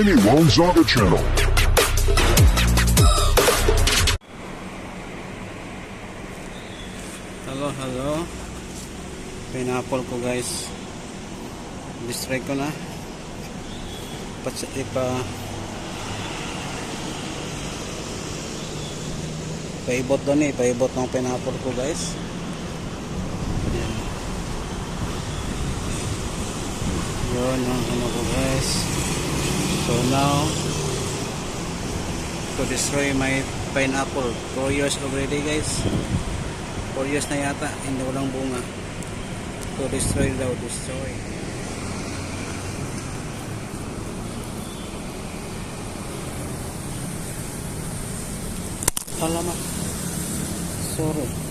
Mini Wanzaga Channel. Hello, hello. Pineapple ko guys. Distry ko na. Pats ipa paibot doon eh. Paibot ng pineapple ko guys. Yan. Yun ang ano ko guys. So now to destroy my pineapple. 4 years already guys. 4 years na yata, hindi walang bunga. To destroy daw, destroy. Alamak. Sorry.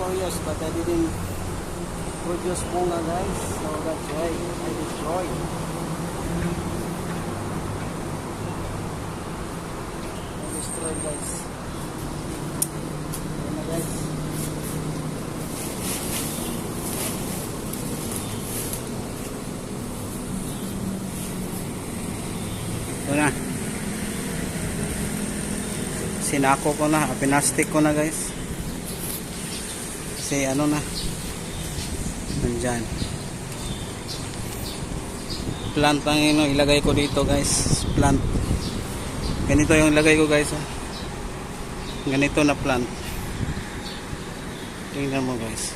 Four years, but I didn't produce bunga, guys. So that's why I destroyed. Guys. Na, guys. Ito na. Sinako ko na, pinastic ko na guys. Kasi ano na, nandyan. Plant ang ino, ilagay ko dito guys. Plant. Ganito yung ilagay ko guys. oh. Ganito na plant. Tingnan mo guys.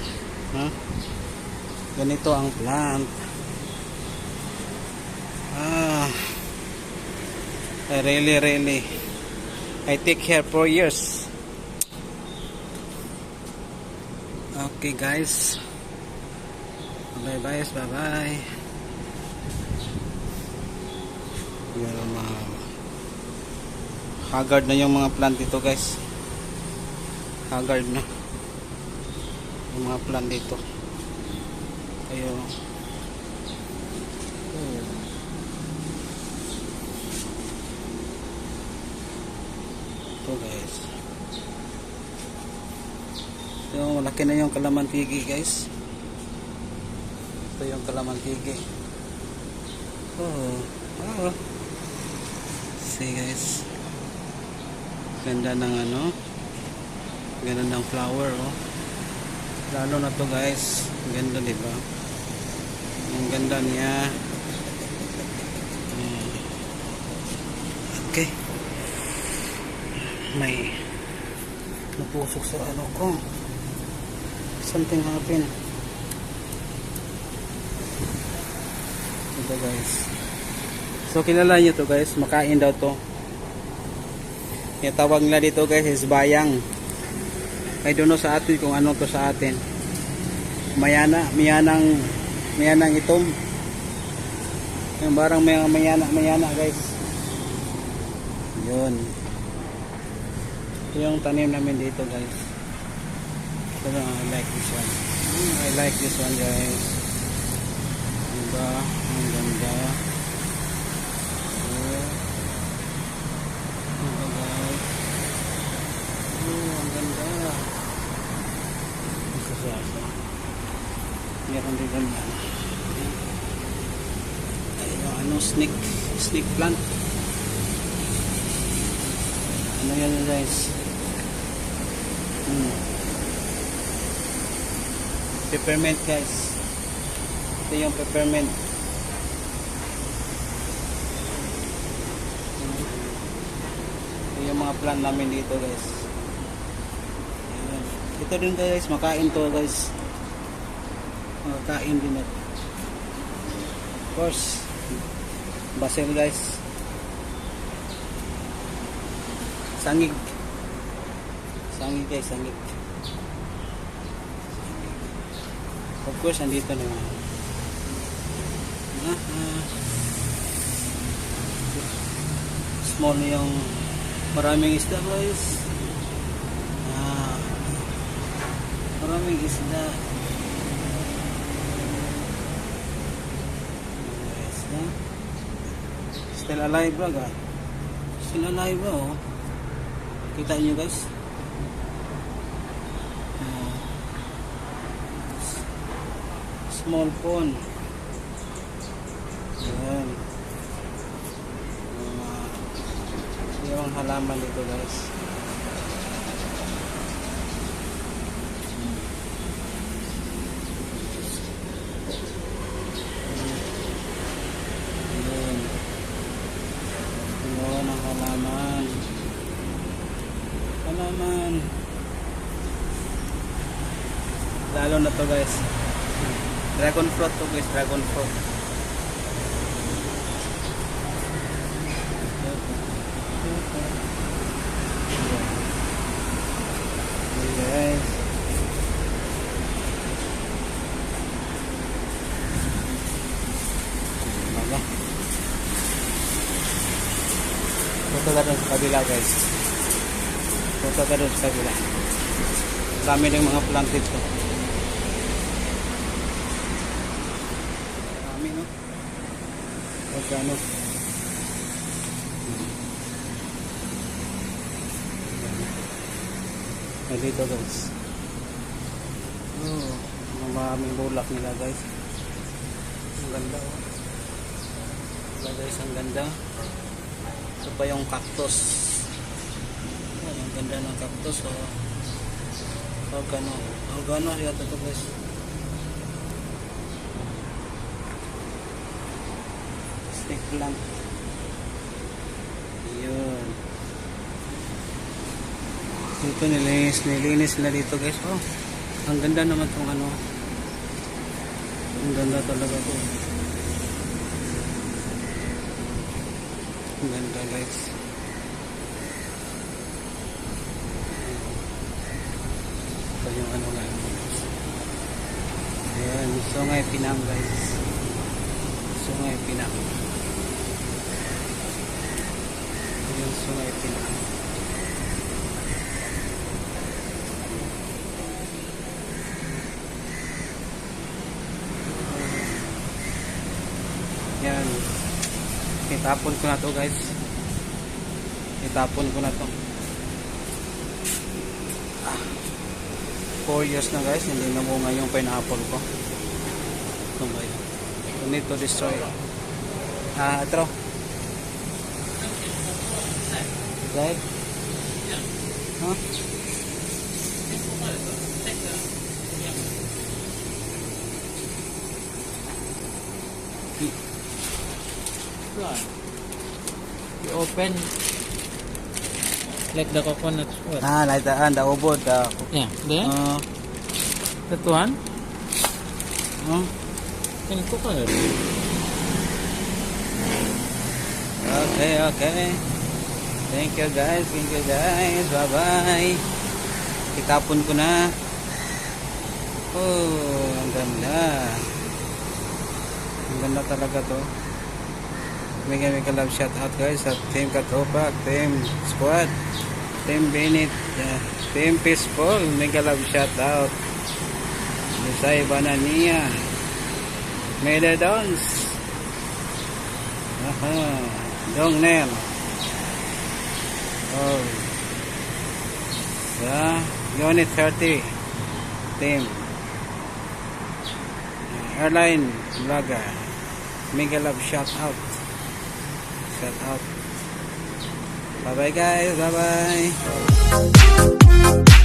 Ha? Ganito ang plant. Ah. Really, really. I take care for years. Okay, guys. Bye, bye, bye, bye. Ang mga haggard na yung mga plant dito, guys. Haggard na. Yung mga plant dito. Oh. Ito guys. Ito malaki na yung kalamantigi guys. Ito yung kalamantigi. Oh. Oh. See guys. Ganda ng ano. Ganda ng flower oh. Lalo na to guys. Ganda di ba? Ang ganda niya. Hmm. Okay may napusok sa ano ko something happened ito guys. So kilala nyo to guys. Makain daw to. Yung tawag nila dito guys is bayang. I don't know sa atin kung ano to sa atin. Mayana mayanang mayanang itom. Yung barang may mayana mayana guys. Yun. Yung tanim namin dito guys so I like this one. I like this one guys. Diba? Ang ganda. Diba guys? Oh ang ganda. Ang kasasa meron din ganyan ayun ano snake snake plant? Ano yan guys. Peppermint guys. Ito yung peppermint. Ito yung mga plant namin dito guys. Ayan. Ito din guys, makain to guys. Makakain din ito. Of course, basil guys. Sangig. Sangig guys, sangig. Of course, andito na nga. Ah, ah. Small yung maraming isda guys. Ah, maraming isda. Still alive ba ga? Still alive oh? Kita nyo guys? Ah. Small pond. Yan. Mga yung halaman dito guys. Halaman. Halaman. Lalo na to guys. Dragon fruit to guys, dragon fruit. Guys. Punta ka dun sa kabila guys. Punta ka dun sa kabila. Dami ng mga plant dito. Dami no. Pagkano. Ay, dito guys. Oh, maraming bulak nila guys. Ang ganda oh. Diba guys, ang ganda. Ito pa yung cactus. Ayan, ang ganda ng cactus oh. Organo. Organo yata ito guys. Snake plant. Yun. Dito nilinis, nilinis nila dito guys. Oh, ang ganda naman tong ano. Ang ganda talaga to. Ang ganda guys. Ito yung ano nga. Ayan, Sungay Pinang guys. Sungay Pinang. Ayan, Sungay Pinang. Yan. Itapon ko na to guys. Itapon ko na to. 4 years na guys, hindi namunga yung pineapple ko. Ito ba yun? Need to destroy. Ah, ito. Right? Huh? You open like the coconut what? Ah, like the, ah, the ubod. The, Yeah, there. uh, that one. uh, Can coconut. okay, okay. Thank you guys. Thank you guys. Bye-bye. Itapon ko na. Oh, ang ganda. Ang ganda talaga to. Mega mega love shout out guys sa Team Katopak, Team Squad, Team Bennett, Team Peaceful, mega love shout out. Misay Banania, Medadons, Aha, Dong Nel, oh, yeah, Unit 30, Team, Airline Vlogger, mega love shout out. Shout out. Bye bye guys. Bye bye.